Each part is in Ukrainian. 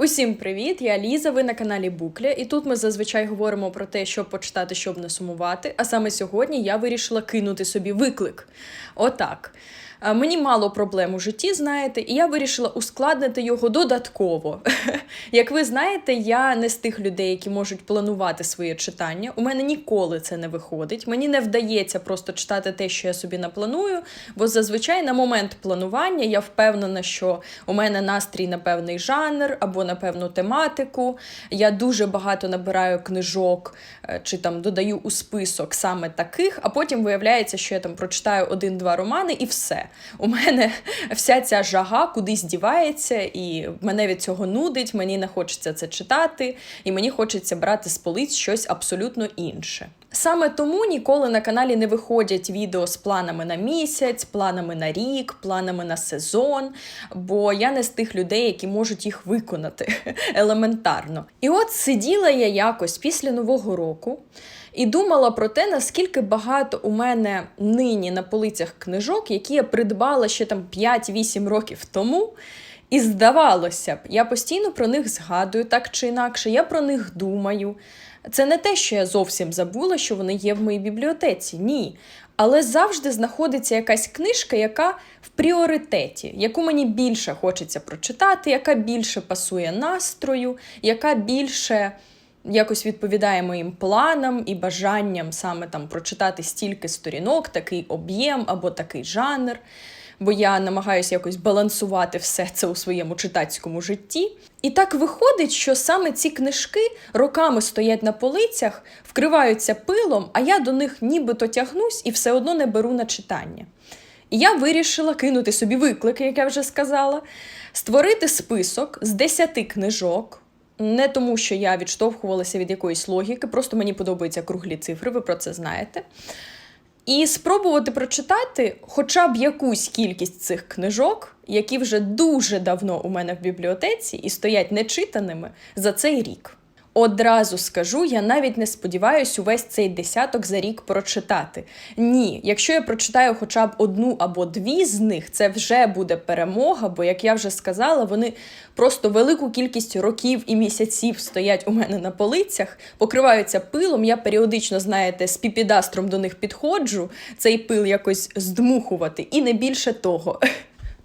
Усім привіт! Я Ліза. Ви на каналі Букля, і тут ми зазвичай говоримо про те, що почитати, щоб не сумувати. А саме сьогодні я вирішила кинути собі виклик. Отак. А, Мені мало проблем у житті, знаєте, і я вирішила ускладнити його додатково. Як ви знаєте, я не з тих людей, які можуть планувати своє читання. У мене ніколи це не виходить. Мені не вдається просто читати те, що я собі напланую, бо зазвичай на момент планування я впевнена, що у мене настрій на певний жанр або на певну тематику. Я дуже багато набираю книжок е, чи там додаю у список саме таких, а потім виявляється, що я там прочитаю один-два романи і все. У мене вся ця жага кудись дівається, і мене від цього нудить, мені не хочеться це читати, і мені хочеться брати з полиць щось абсолютно інше. Саме тому ніколи на каналі не виходять відео з планами на місяць, планами на рік, планами на сезон, бо я не з тих людей, які можуть їх виконати елементарно. І от сиділа я якось після Нового року і думала про те, наскільки багато у мене нині на полицях книжок, які я придбала ще там 5-8 років тому. І здавалося б, я постійно про них згадую так чи інакше, я про них думаю. Це не те, що я зовсім забула, що вони є в моїй бібліотеці. Ні. Але завжди знаходиться якась книжка, яка в пріоритеті, яку мені більше хочеться прочитати, яка більше пасує настрою, яка більше якось відповідає моїм планам і бажанням саме там прочитати стільки сторінок, такий об'єм або такий жанр. Бо я намагаюся якось балансувати все це у своєму читацькому житті. І так виходить, що саме ці книжки роками стоять на полицях, вкриваються пилом, а я до них нібито тягнусь і все одно не беру на читання. І я вирішила кинути собі виклик, як я вже сказала, створити список з 10 книжок. Не тому, що я відштовхувалася від якоїсь логіки, просто мені подобаються круглі цифри, ви про це знаєте. І спробувати прочитати хоча б якусь кількість цих книжок, які вже дуже давно у мене в бібліотеці і стоять нечитаними за цей рік. Одразу скажу, я навіть не сподіваюся увесь цей десяток за рік прочитати. Ні, якщо я прочитаю хоча б одну або дві з них, це вже буде перемога, бо, як я вже сказала, вони просто велику кількість років і місяців стоять у мене на полицях, покриваються пилом. Я періодично, знаєте, з піпідастром до них підходжу, цей пил якось здмухувати, і не більше того.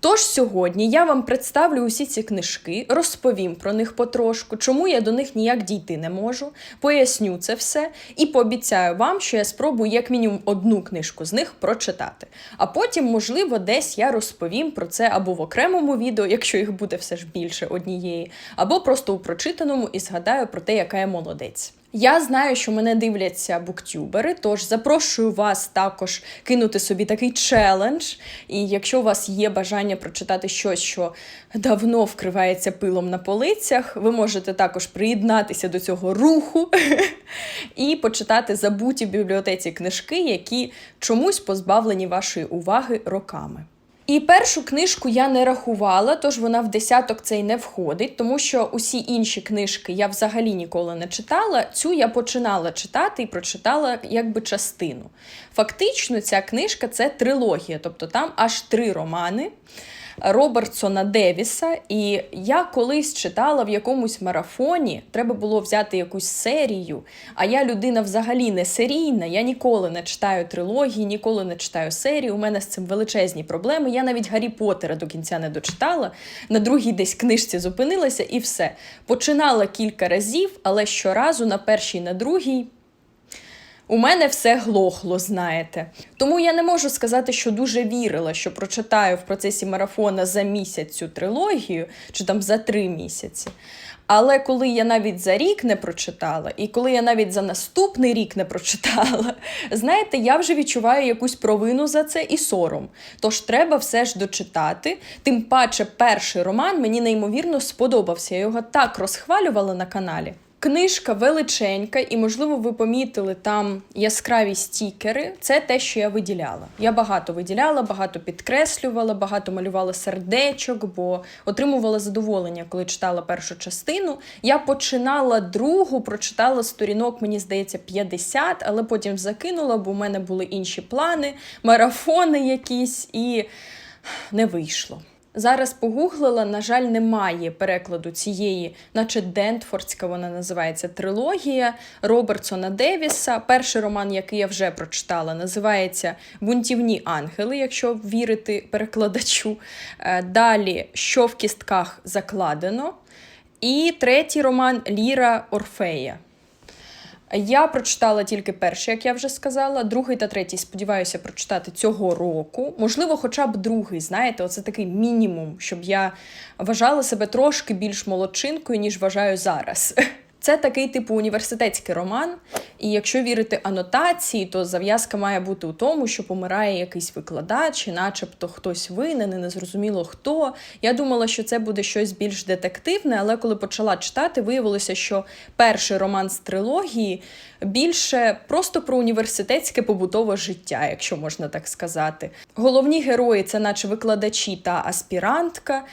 Тож сьогодні я вам представлю усі ці книжки, розповім про них потрошку, чому я до них ніяк дійти не можу, поясню це все і пообіцяю вам, що я спробую як мінімум одну книжку з них прочитати. А потім, можливо, десь я розповім про це або в окремому відео, якщо їх буде все ж більше однієї, або просто у прочитаному і згадаю про те, яка я молодець. Я знаю, що мене дивляться буктюбери, тож запрошую вас також кинути собі такий челендж. І якщо у вас є бажання прочитати щось, що давно вкривається пилом на полицях, ви можете також приєднатися до цього руху і почитати забуті в бібліотеці книжки, які чомусь позбавлені вашої уваги роками. І першу книжку я не рахувала, тож вона в десяток цей не входить, тому що усі інші книжки я взагалі ніколи не читала. Цю я починала читати і прочитала якби частину. Фактично, ця книжка це трилогія, тобто там аж три романи. Робертсона Девіса, і я колись читала в якомусь марафоні, треба було взяти якусь серію. А я людина взагалі не серійна. Я ніколи не читаю трилогії, ніколи не читаю серії. У мене з цим величезні проблеми. Я навіть Гаррі Поттера до кінця не дочитала. На другій десь книжці зупинилася і все. Починала кілька разів, але щоразу на першій, на другій. У мене все глохло, знаєте. Тому я не можу сказати, що дуже вірила, що прочитаю в процесі марафона за місяць цю трилогію, чи там за три місяці. Але коли я навіть за рік не прочитала, і коли я навіть за наступний рік не прочитала, знаєте, я вже відчуваю якусь провину за це і сором. Тож треба все ж дочитати. Тим паче, перший роман мені неймовірно сподобався. Я його так розхвалювала на каналі. Книжка величенька, і, можливо, ви помітили там яскраві стікери. Це те, що я виділяла. Я багато виділяла, багато підкреслювала, багато малювала сердечок, бо отримувала задоволення, коли читала першу частину. Я починала другу, прочитала сторінок, мені здається, 50, але потім закинула, бо у мене були інші плани, марафони якісь, і не вийшло. Зараз погуглила, на жаль, немає перекладу цієї, наче Дентфордська вона називається трилогія Робертсона Девіса. Перший роман, який я вже прочитала, називається Бунтівні ангели, якщо вірити перекладачу. Е, Далі, що в кістках закладено. І третій роман Ліра Орфея. Я прочитала тільки перший, як я вже сказала. Другий та третій, сподіваюся, прочитати цього року. Можливо, хоча б другий, знаєте, оце такий мінімум, щоб я вважала себе трошки більш молодчинкою, ніж вважаю зараз. Це такий типу університетський роман, і якщо вірити анотації, то зав'язка має бути у тому, що помирає якийсь викладач, і начебто хтось винен, і незрозуміло хто. Я думала, що це буде щось більш детективне, але коли почала читати, виявилося, що перший роман з трилогії більше просто про університетське побутове життя, якщо можна так сказати. Головні герої це, наче викладачі та аспірантка.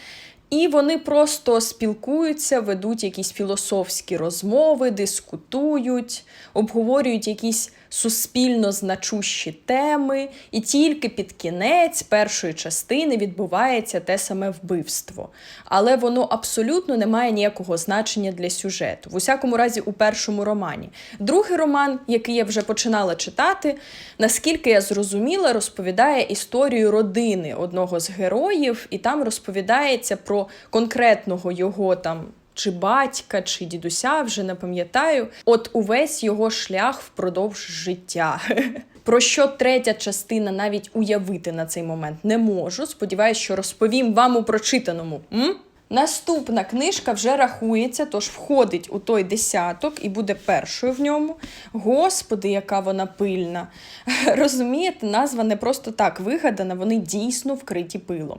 І вони просто спілкуються, ведуть якісь філософські розмови, дискутують, обговорюють якісь суспільно значущі теми, і тільки під кінець першої частини відбувається те саме вбивство. Але воно абсолютно не має ніякого значення для сюжету. В усякому разі, у першому романі. Другий роман, який я вже починала читати, наскільки я зрозуміла, розповідає історію родини одного з героїв, і там розповідається про конкретного його там. Чи батька, чи дідуся, вже не пам'ятаю. От увесь його шлях впродовж життя. Про що третя частина навіть уявити на цей момент не можу. Сподіваюсь, що розповім вам у прочитаному. М? Наступна книжка вже рахується, тож входить у той десяток і буде першою в ньому. Господи, яка вона пильна. Розумієте, назва не просто так вигадана, вони дійсно вкриті пилом.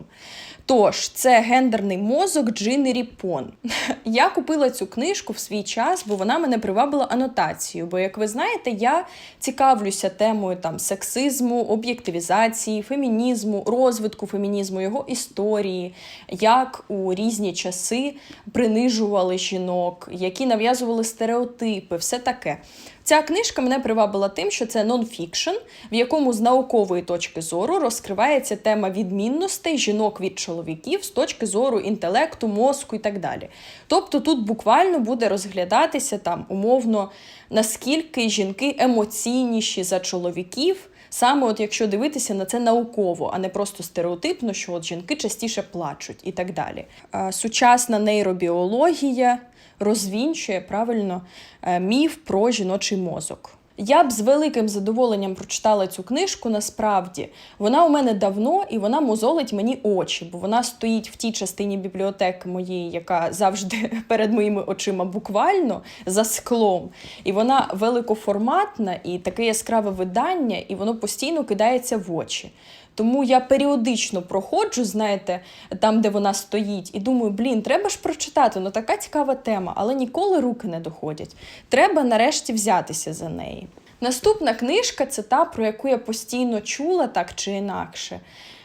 Тож, це гендерний мозок Джини Ріпон. Я купила цю книжку в свій час, бо вона мене привабила анотацією. Бо, як ви знаєте, я цікавлюся темою там сексизму, об'єктивізації, фемінізму, розвитку фемінізму, його історії, як у різні часи принижували жінок, які нав'язували стереотипи, все таке. Ця книжка мене привабила тим, що це нонфікшн, в якому з наукової точки зору розкривається тема відмінностей жінок від чоловіків з точки зору інтелекту, мозку і так далі. Тобто тут буквально буде розглядатися там умовно, наскільки жінки емоційніші за чоловіків. Саме от якщо дивитися на це науково, а не просто стереотипно, що от жінки частіше плачуть і так далі. Е, Сучасна нейробіологія розвінчує правильно е, міф про жіночий мозок. Я б з великим задоволенням прочитала цю книжку. Насправді вона у мене давно і вона мозолить мені очі, бо вона стоїть в тій частині бібліотеки моєї, яка завжди перед моїми очима буквально за склом. І вона великоформатна і таке яскраве видання, і воно постійно кидається в очі. Тому я періодично проходжу, знаєте, там, де вона стоїть, і думаю, блін, треба ж прочитати, ну така цікава тема, але ніколи руки не доходять. Треба нарешті взятися за неї. Наступна книжка це та, про яку я постійно чула так чи інакше.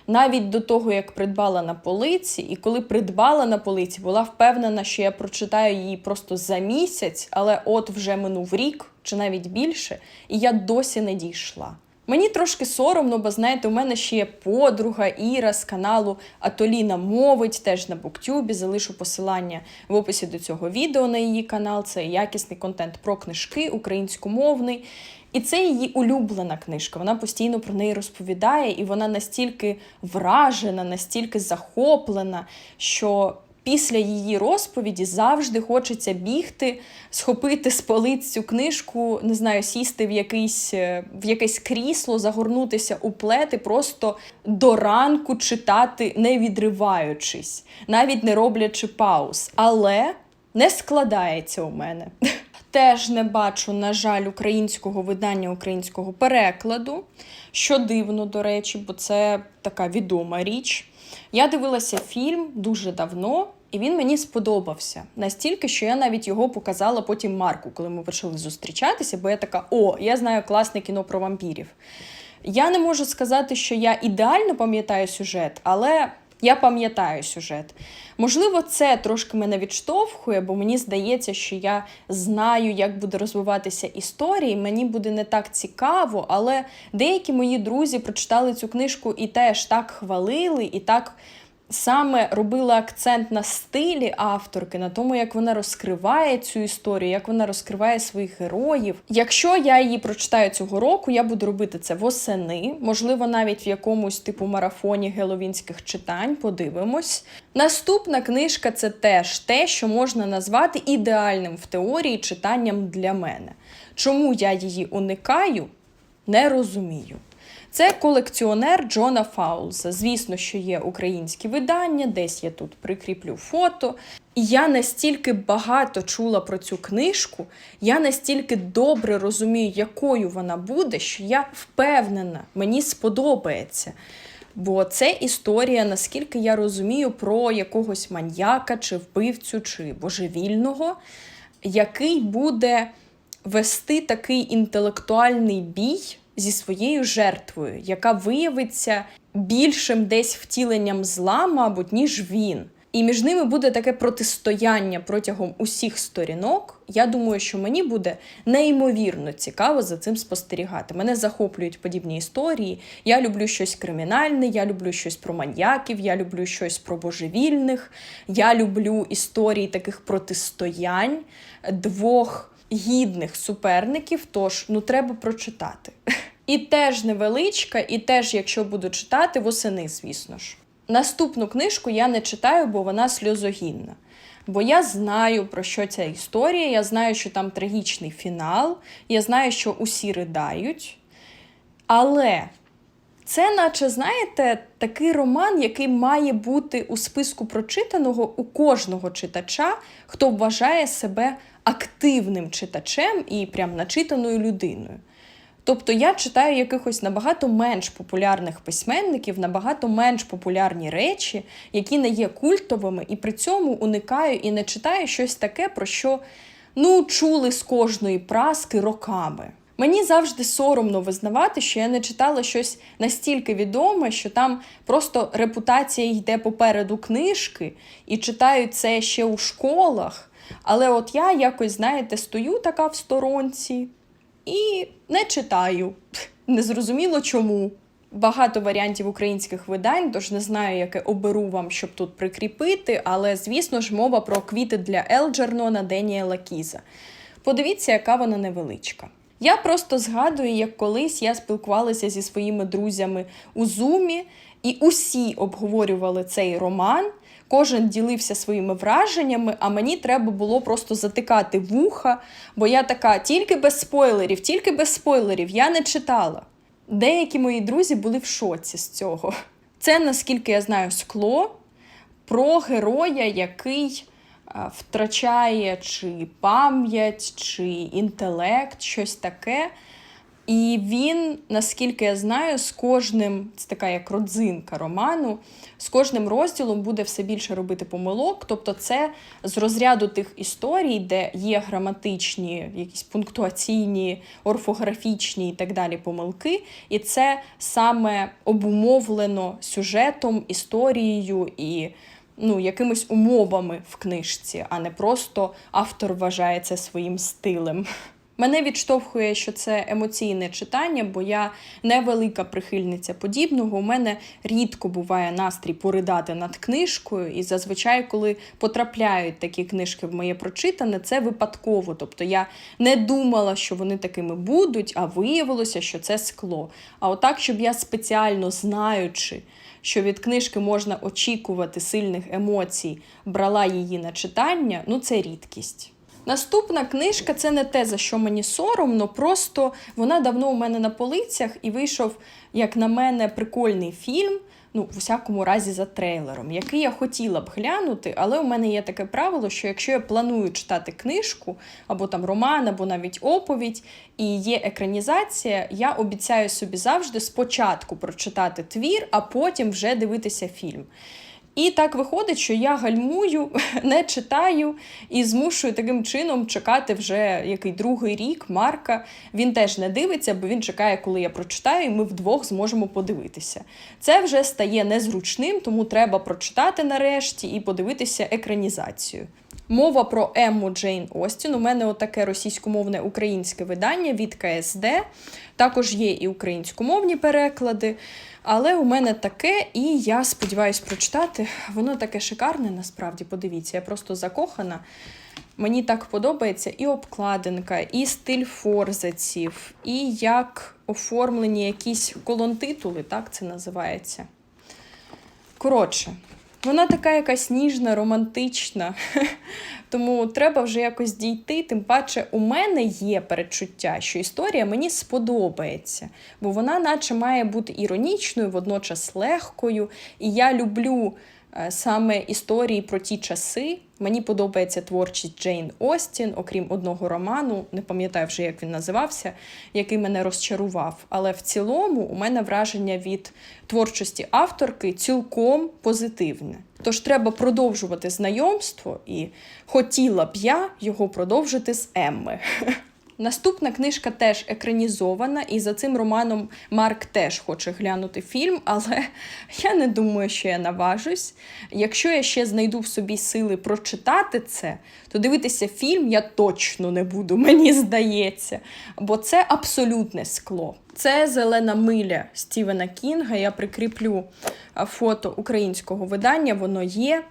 Навіть до того, як придбала на полиці, і коли придбала на полиці, була впевнена, що я прочитаю її просто за місяць, але от вже минув рік чи навіть більше, і я досі не дійшла. Мені трошки соромно, бо знаєте, у мене ще є подруга Іра з каналу Атоліна Мовить, теж на Буктюбі. Залишу посилання в описі до цього відео на її канал. Це якісний контент про книжки, українськомовний. І це її улюблена книжка. Вона постійно про неї розповідає, і вона настільки вражена, настільки захоплена, що після її розповіді завжди хочеться бігти, схопити з полиць цю книжку, не знаю, сісти в якийсь, е, в якесь крісло, загорнутися у плед і просто до ранку читати, не відриваючись, навіть не роблячи пауз. Але не складається у мене. Теж не бачу, на жаль, українського видання українського перекладу, що дивно, до речі, бо це така відома річ. Я дивилася фільм дуже давно, і він мені сподобався настільки, що я навіть його показала потім Марку, коли ми почали зустрічатися, бо я така: о, я знаю класне кіно про вампірів. Я не можу сказати, що я ідеально пам'ятаю сюжет, але я пам'ятаю сюжет. Можливо, це трошки мене відштовхує, бо мені здається, що я знаю, як буде розвиватися історія, мені буде не так цікаво, але деякі мої друзі прочитали цю книжку і теж так хвалили, і так саме робила акцент на стилі авторки, на тому, як вона розкриває цю історію, як вона розкриває своїх героїв. Якщо я її прочитаю цього року, я буду робити це восени, можливо, навіть в якомусь типу марафоні геловінських читань. Подивимось. Наступна книжка це теж те, що можна назвати ідеальним в теорії читанням для мене. Чому я її уникаю, не розумію. Це колекціонер Джона Фаулса. Звісно, що є українські видання, десь я тут прикріплю фото. І я настільки багато чула про цю книжку, я настільки добре розумію, якою вона буде, що я впевнена, мені сподобається. Бо це історія, наскільки я розумію, про якогось маньяка, чи вбивцю, чи божевільного, який буде вести такий інтелектуальний бій зі своєю жертвою, яка виявиться більшим десь втіленням зла, мабуть, ніж він. І між ними буде таке протистояння протягом усіх сторінок. Я думаю, що мені буде неймовірно цікаво за цим спостерігати. Мене захоплюють подібні історії. Я люблю щось кримінальне, я люблю щось про маньяків, я люблю щось про божевільних. Я люблю історії таких протистоянь двох гідних суперників. Тож ну треба прочитати. І теж невеличка, і теж, якщо буду читати, восени, звісно ж. Наступну книжку я не читаю, бо вона сльозогінна. Бо я знаю, про що ця історія, я знаю, що там трагічний фінал, я знаю, що усі ридають. Але це, наче, знаєте, такий роман, який має бути у списку прочитаного у кожного читача, хто вважає себе активним читачем і прям начитаною людиною. Тобто я читаю якихось набагато менш популярних письменників, набагато менш популярні речі, які не є культовими, і при цьому уникаю і не читаю щось таке, про що ну, чули з кожної праски роками. Мені завжди соромно визнавати, що я не читала щось настільки відоме, що там просто репутація йде попереду книжки, і читаю це ще у школах. Але от я якось, знаєте, стою така в сторонці і не читаю. Незрозуміло чому. Багато варіантів українських видань, тож не знаю, яке оберу вам, щоб тут прикріпити, але, звісно ж, мова про квіти для Елджернона Деніела Кіза. Подивіться, яка вона невеличка. Я просто згадую, як колись я спілкувалася зі своїми друзями у Зумі, і усі обговорювали цей роман. Кожен ділився своїми враженнями, а мені треба було просто затикати вуха, бо я така тільки без спойлерів, тільки без спойлерів, я не читала. Деякі мої друзі були в шоці з цього. Це, наскільки я знаю, скло про героя, який втрачає чи пам'ять, чи інтелект, щось таке. І він, наскільки я знаю, з кожним, це така як родзинка роману, з кожним розділом буде все більше робити помилок. Тобто, це з розряду тих історій, де є граматичні, якісь пунктуаційні, орфографічні і так далі помилки. І це саме обумовлено сюжетом, історією і ну, якимись умовами в книжці, а не просто автор вважає це своїм стилем. Мене відштовхує, що це емоційне читання, бо я невелика прихильниця подібного. У мене рідко буває настрій поридати над книжкою, і зазвичай, коли потрапляють такі книжки в моє прочитане, це випадково. Тобто я не думала, що вони такими будуть, а виявилося, що це скло. А отак, щоб я спеціально знаючи, що від книжки можна очікувати сильних емоцій, брала її на читання, ну це рідкість. Наступна книжка це не те, за що мені соромно, просто вона давно у мене на полицях і вийшов, як на мене, прикольний фільм. Ну, в усякому разі, за трейлером, який я хотіла б глянути, але у мене є таке правило, що якщо я планую читати книжку, або там роман, або навіть оповідь, і є екранізація, я обіцяю собі завжди спочатку прочитати твір, а потім вже дивитися фільм. І так виходить, що я гальмую, не читаю і змушую таким чином чекати вже який другий рік Марка. Він теж не дивиться, бо він чекає, коли я прочитаю, і ми вдвох зможемо подивитися. Це вже стає незручним, тому треба прочитати нарешті і подивитися екранізацію. Мова про Емму Джейн Остін. У мене отаке російськомовне українське видання від КСД. Також є і українськомовні переклади. Але у мене таке, і я сподіваюся прочитати. Воно таке шикарне, насправді, подивіться, я просто закохана. Мені так подобається і обкладинка, і стиль форзаців, і як оформлені якісь колонтитули, так це називається. Коротше, вона така якась ніжна, романтична. Тому треба вже якось дійти. Тим паче, у мене є передчуття, що історія мені сподобається, бо вона, наче, має бути іронічною, водночас легкою. І я люблю саме історії про ті часи. Мені подобається творчість Джейн Остін, окрім одного роману, не пам'ятаю вже, як він називався, який мене розчарував. Але в цілому у мене враження від творчості авторки цілком позитивне. Тож треба продовжувати знайомство, і хотіла б я його продовжити з Емми. Наступна книжка теж екранізована, і за цим романом Марк теж хоче глянути фільм, але я не думаю, що я наважусь. Якщо я ще знайду в собі сили прочитати це, то дивитися фільм я точно не буду, мені здається. Бо це абсолютне скло. Це зелена миля Стівена Кінга. Я прикріплю фото українського видання, воно є.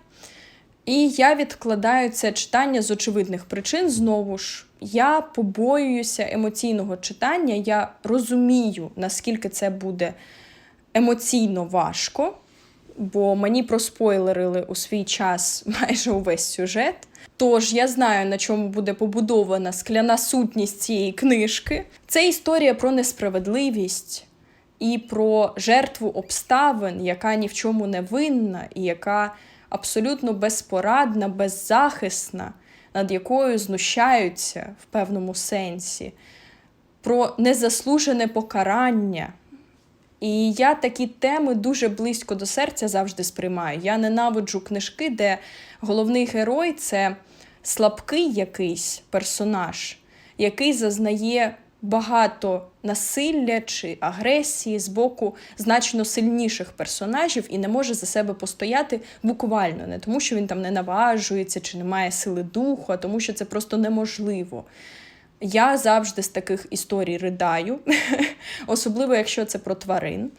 І я відкладаю це читання з очевидних причин. Знову ж, я побоююся емоційного читання. Я розумію, наскільки це буде емоційно важко, бо мені проспойлерили у свій час майже увесь сюжет. Тож я знаю, на чому буде побудована скляна сутність цієї книжки. Це історія про несправедливість і про жертву обставин, яка ні в чому не винна, і яка абсолютно безпорадна, беззахисна, над якою знущаються в певному сенсі, про незаслужене покарання. І я такі теми дуже близько до серця завжди сприймаю. Я ненавиджу книжки, де головний герой це слабкий якийсь персонаж, який зазнає багато насилля чи агресії з боку значно сильніших персонажів і не може за себе постояти буквально, не тому, що він там не наважується чи не має сили духу, а тому, що це просто неможливо. Я завжди з таких історій ридаю, особливо якщо це про тварин.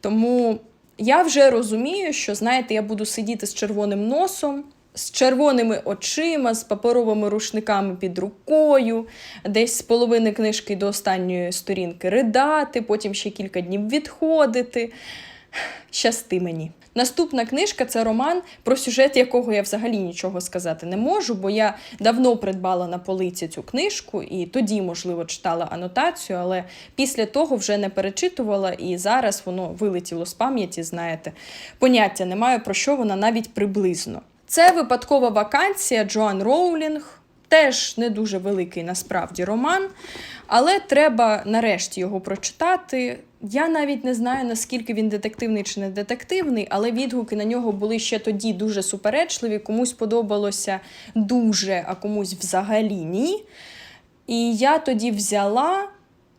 Тому я вже розумію, що, знаєте, я буду сидіти з червоним носом, з червоними очима, з паперовими рушниками під рукою, десь з половини книжки до останньої сторінки ридати, потім ще кілька днів відходити. Щасти мені. Наступна книжка це роман, про сюжет якого я взагалі нічого сказати не можу, бо я давно придбала на полиці цю книжку і тоді, можливо, читала анотацію, але після того вже не перечитувала, і зараз воно вилетіло з пам'яті, знаєте. Поняття немає про що вона навіть приблизно. Це випадкова вакансія Джоан Роулінг. Теж не дуже великий насправді роман, але треба нарешті його прочитати. Я навіть не знаю, наскільки він детективний чи не детективний, але відгуки на нього були ще тоді дуже суперечливі. Комусь подобалося дуже, а комусь взагалі ні. І я тоді взяла,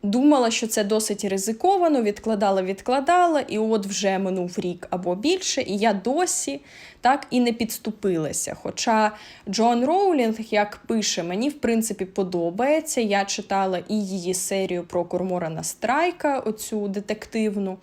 думала, що це досить ризиковано, відкладала, відкладала, і от вже минув рік або більше, і я досі так і не підступилася. Хоча Джон Роулінг, як пише, мені в принципі подобається. Я читала і її серію про Корморана Страйка, оцю детективну.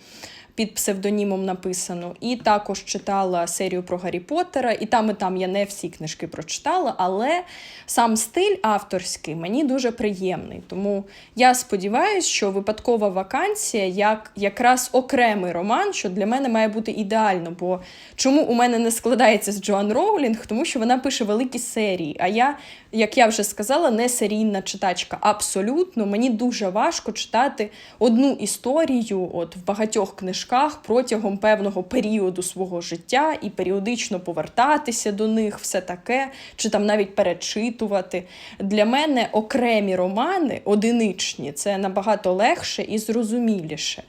Під псевдонімом написано, і також читала серію про Гаррі Поттера, і там і там я не всі книжки прочитала, але сам стиль авторський мені дуже приємний. Тому я сподіваюся, що випадкова вакансія як якраз окремий роман, що для мене має бути ідеально. Бо чому у мене не складається з Джоан Роулінг? Тому що вона пише великі серії. А я, як я вже сказала, не серійна читачка. Абсолютно, мені дуже важко читати одну історію от в багатьох книжках протягом певного періоду свого життя і періодично повертатися до них, все таке, чи там навіть перечитувати. Для мене окремі романи, одиничні, це набагато легше і зрозуміліше.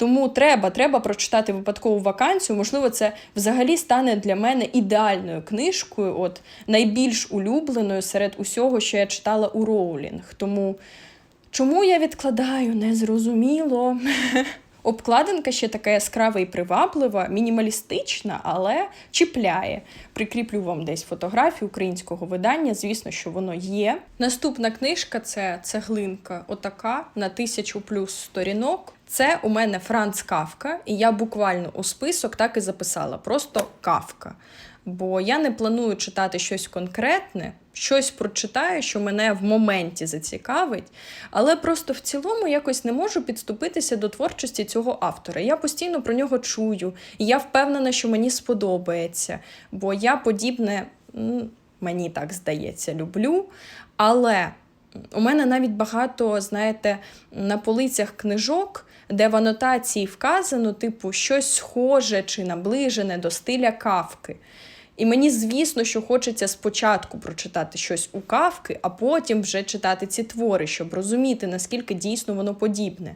Тому треба, треба прочитати випадкову вакансію. Можливо, це взагалі стане для мене ідеальною книжкою, от найбільш улюбленою серед усього, що я читала у Роулінг. Тому чому я відкладаю, незрозуміло. Обкладинка ще така яскрава і приваблива, мінімалістична, але чіпляє. Прикріплю вам десь фотографію українського видання. Звісно, що воно є. Наступна книжка це цеглинка, отака на тисячу плюс сторінок. Це у мене Франц Кавка, і я буквально у список так і записала. Просто кавка. Бо я не планую читати щось конкретне, щось прочитаю, що мене в моменті зацікавить, але просто в цілому якось не можу підступитися до творчості цього автора. Я постійно про нього чую, і я впевнена, що мені сподобається, бо я подібне, мені так здається, люблю. Але у мене навіть багато, знаєте, на полицях книжок, де в анотації вказано, типу, щось схоже чи наближене до стиля кавки. І мені, звісно, що хочеться спочатку прочитати щось у кавки, а потім вже читати ці твори, щоб розуміти, наскільки дійсно воно подібне.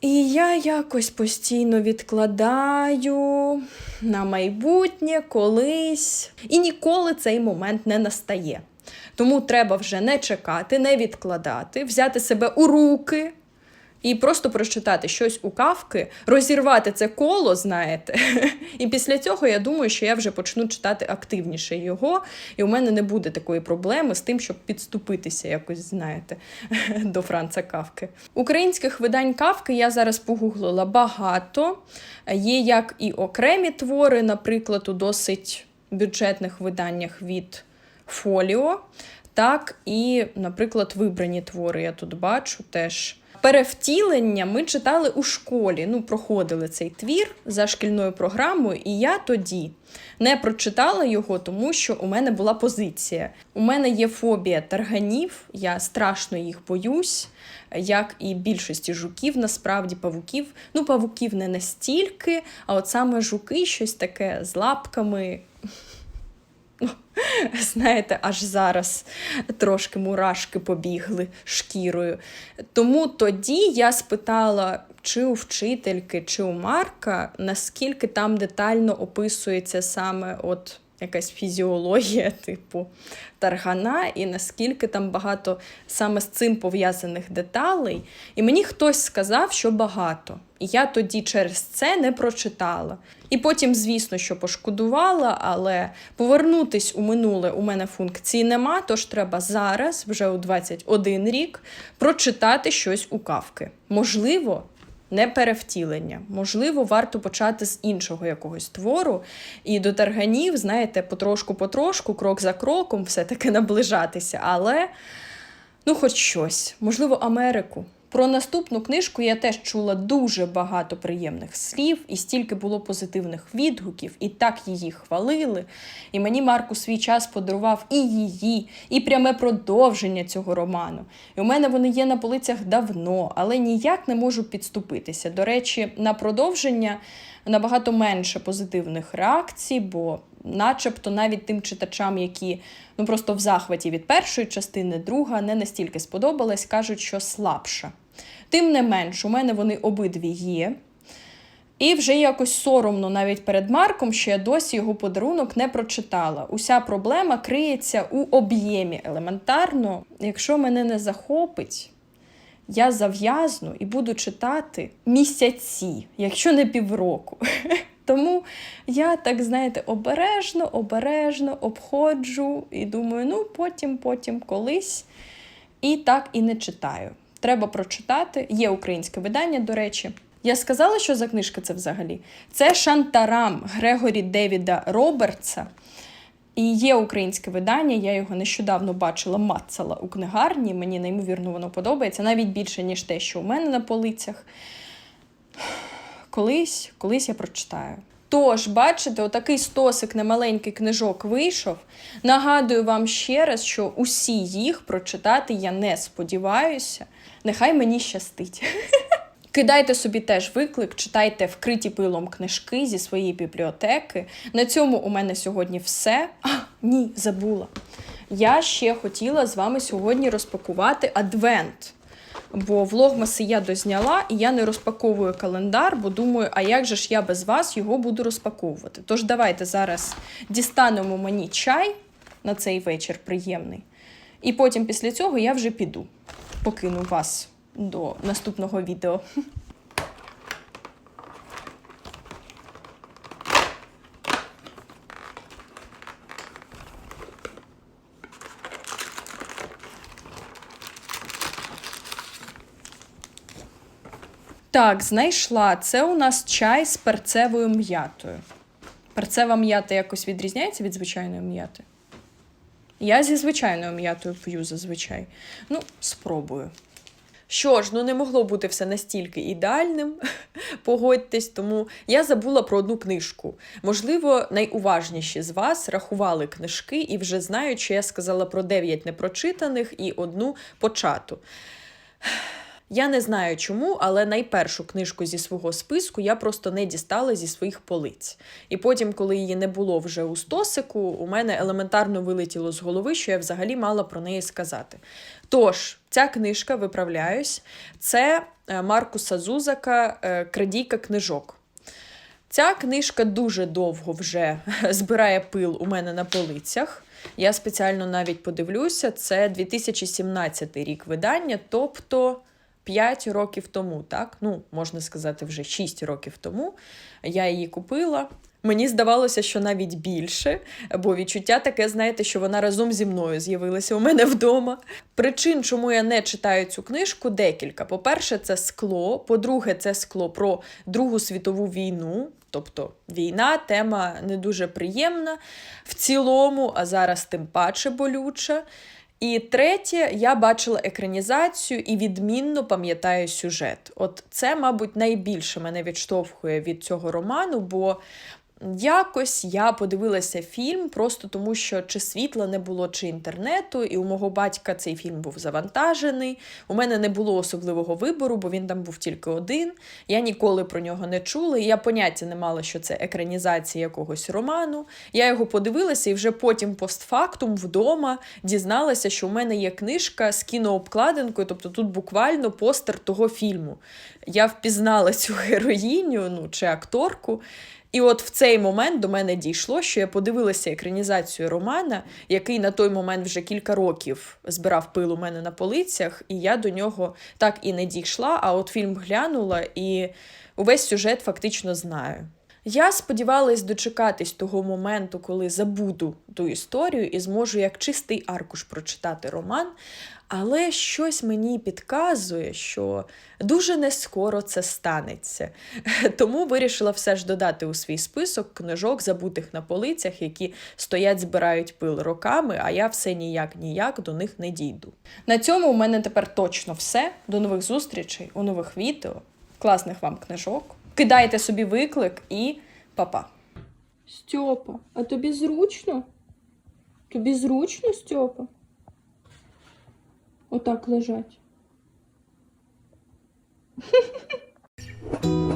І я якось постійно відкладаю на майбутнє колись, і ніколи цей момент не настає. Тому треба вже не чекати, не відкладати, взяти себе у руки і просто прочитати щось у кавки, розірвати це коло, знаєте. І після цього я думаю, що я вже почну читати активніше його, і у мене не буде такої проблеми з тим, щоб підступитися якось, знаєте, до Франца Кавки. Українських видань кавки я зараз погуглила багато. Є як і окремі твори, наприклад, у досить бюджетних виданнях від Фоліо, так і, наприклад, вибрані твори я тут бачу теж. Перевтілення ми читали у школі. Ну, проходили цей твір за шкільною програмою, і я тоді не прочитала його, тому що у мене була позиція. У мене є фобія тарганів, я страшно їх боюсь, як і більшості жуків, насправді павуків. Ну, павуків не настільки, а от саме жуки, щось таке з лапками. Знаєте, аж зараз трошки мурашки побігли шкірою. Тому тоді я спитала, чи у вчительки, чи у Марка, наскільки там детально описується саме от якась фізіологія, типу таргана, і наскільки там багато саме з цим пов'язаних деталей. І мені хтось сказав, що багато. І я тоді через це не прочитала. І потім, звісно, що пошкодувала, але повернутись у минуле у мене функції нема, тож треба зараз, вже у 21 рік, прочитати щось у кавки. Можливо, не перевтілення. Можливо, варто почати з іншого якогось твору, і до тарганів, знаєте, потрошку-потрошку, крок за кроком, все-таки наближатися. Але, ну, хоч щось, можливо, Америку. Про наступну книжку я теж чула дуже багато приємних слів, і стільки було позитивних відгуків, і так її хвалили. І мені Марку свій час подарував і її, і пряме продовження цього роману. І у мене вони є на полицях давно, але ніяк не можу підступитися. До речі, на продовження набагато менше позитивних реакцій, бо, начебто, навіть тим читачам, які ну просто в захваті від першої частини, друга не настільки сподобалась, кажуть, що слабша. Тим не менш, у мене вони обидві є. І вже якось соромно навіть перед Марком, що я досі його подарунок не прочитала. Уся проблема криється у об'ємі елементарно. Якщо мене не захопить, я зав'язну і буду читати місяці, якщо не півроку. Тому я так, знаєте, обережно, обережно обходжу і думаю, ну потім, потім, колись. І так і не читаю. Треба прочитати. Є українське видання, до речі. Я сказала, що за книжка це взагалі. Це Шантарам Грегорі Девіда Робертса. І є українське видання, я його нещодавно бачила, мацала у книгарні. Мені неймовірно воно подобається, навіть більше, ніж те, що у мене на полицях. Колись, колись я прочитаю. Тож, бачите, отакий стосик немаленький книжок вийшов. Нагадую вам ще раз, що усі їх прочитати я не сподіваюся. Нехай мені щастить. Кидайте собі теж виклик, читайте вкриті пилом книжки зі своєї бібліотеки. На цьому у мене сьогодні все. А, ні, забула. Я ще хотіла з вами сьогодні розпакувати адвент. Бо влогмаси я дозняла, і я не розпаковую календар, бо думаю, а як же ж я без вас його буду розпаковувати? Тож давайте зараз дістанемо мені чай на цей вечір приємний. І потім після цього я вже піду. Покину вас до наступного відео. Так, знайшла. Це у нас чай з перцевою м'ятою. Перцева м'ята якось відрізняється від звичайної м'яти. Я зі звичайною м'ятою п'ю зазвичай. Ну, спробую. Що ж, ну не могло бути все настільки ідеальним, погодьтесь, тому я забула про одну книжку. Можливо, найуважніші з вас рахували книжки і вже знають, що я сказала про 9 непрочитаних і одну почату. Я не знаю чому, але найпершу книжку зі свого списку я просто не дістала зі своїх полиць. І потім, коли її не було вже у стосику, у мене елементарно вилетіло з голови, що я взагалі мала про неї сказати. Тож, ця книжка, виправляюсь, це е, Маркуса Зузака е, Крадійка книжок. Ця книжка дуже довго вже збирає пил у мене на полицях. Я спеціально навіть подивлюся, це 2017 рік видання, тобто 5 років тому, так? Ну, можна сказати, вже 6 років тому я її купила. Мені здавалося, що навіть більше, бо відчуття таке, знаєте, що вона разом зі мною з'явилася у мене вдома. Причин, чому я не читаю цю книжку, декілька. По-перше, це скло. По-друге, це скло про Другу світову війну. Тобто війна, тема не дуже приємна в цілому, а зараз тим паче болюча. І третє, я бачила екранізацію і відмінно пам'ятаю сюжет. От це, мабуть, найбільше мене відштовхує від цього роману, бо Якось я подивилася фільм просто тому, що чи світла не було, чи інтернету, і у мого батька цей фільм був завантажений. У мене не було особливого вибору, бо він там був тільки один. Я ніколи про нього не чула. і Я поняття не мала, що це екранізація якогось роману. Я його подивилася і вже потім постфактум вдома дізналася, що у мене є книжка з кінообкладинкою, тобто тут буквально постер того фільму. Я впізнала цю героїню ну, чи акторку. І от в цей момент до мене дійшло, що я подивилася екранізацію романа, який на той момент вже кілька років збирав пил у мене на полицях, і я до нього так і не дійшла. А от фільм глянула і увесь сюжет фактично знаю. Я сподівалась дочекатись того моменту, коли забуду ту історію і зможу як чистий аркуш прочитати роман, але щось мені підказує, що дуже не скоро це станеться. Тому вирішила все ж додати у свій список книжок, забутих на полицях, які стоять, збирають пил роками, а я все ніяк ніяк до них не дійду. На цьому у мене тепер точно все. До нових зустрічей у нових відео. Класних вам книжок. Кидайте собі виклик і па-па. Стьопа, а тобі зручно? Тобі зручно, Стьопа? Отак лежать.